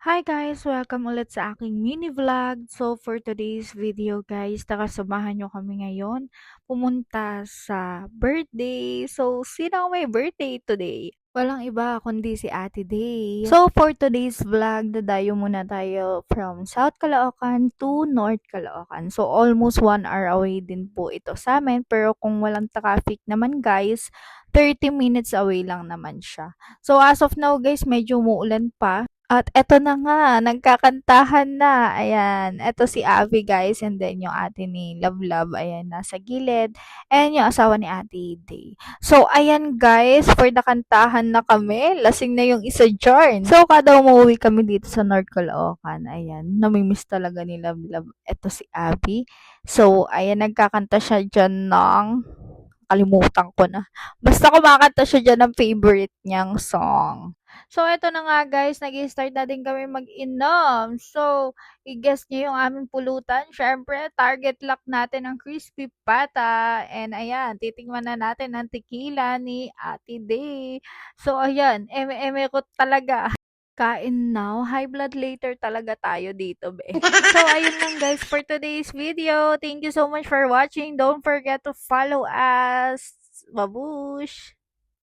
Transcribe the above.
Hi guys! Welcome ulit sa aking mini vlog. So for today's video guys, nakasamahan nyo kami ngayon pumunta sa birthday. So sino may birthday today? Walang iba kundi si Ate Day. So for today's vlog, dadayo muna tayo from South Caloocan to North Caloocan. So almost 1 hour away din po ito sa amin. Pero kung walang traffic naman guys, 30 minutes away lang naman siya. So as of now guys, medyo umuulan pa. At eto na nga, nagkakantahan na. Ayan, eto si Abby guys and then yung ate ni Love Love, ayan, nasa gilid. And yung asawa ni Ate Day. So, ayan guys, for the kantahan na kami. Lasing na yung isa dyan. So, kada umuwi kami dito sa North Caloocan, ayan, namimiss talaga ni Love Love. Eto si Abby. So, ayan, nagkakanta siya dyan ng kalimutan ko na. Basta kumakanta siya dyan ng favorite niyang song. So, eto na nga guys, nag start na din kami mag-inom. So, i-guess niyo yung aming pulutan. Syempre, target lock natin ang crispy pata. And ayan, titingnan na natin ang tequila ni Ate Day. So, ayan, eme-eme ko talaga. Kain now, high blood later talaga tayo dito, be. So, ayun lang guys for today's video. Thank you so much for watching. Don't forget to follow us. Babush!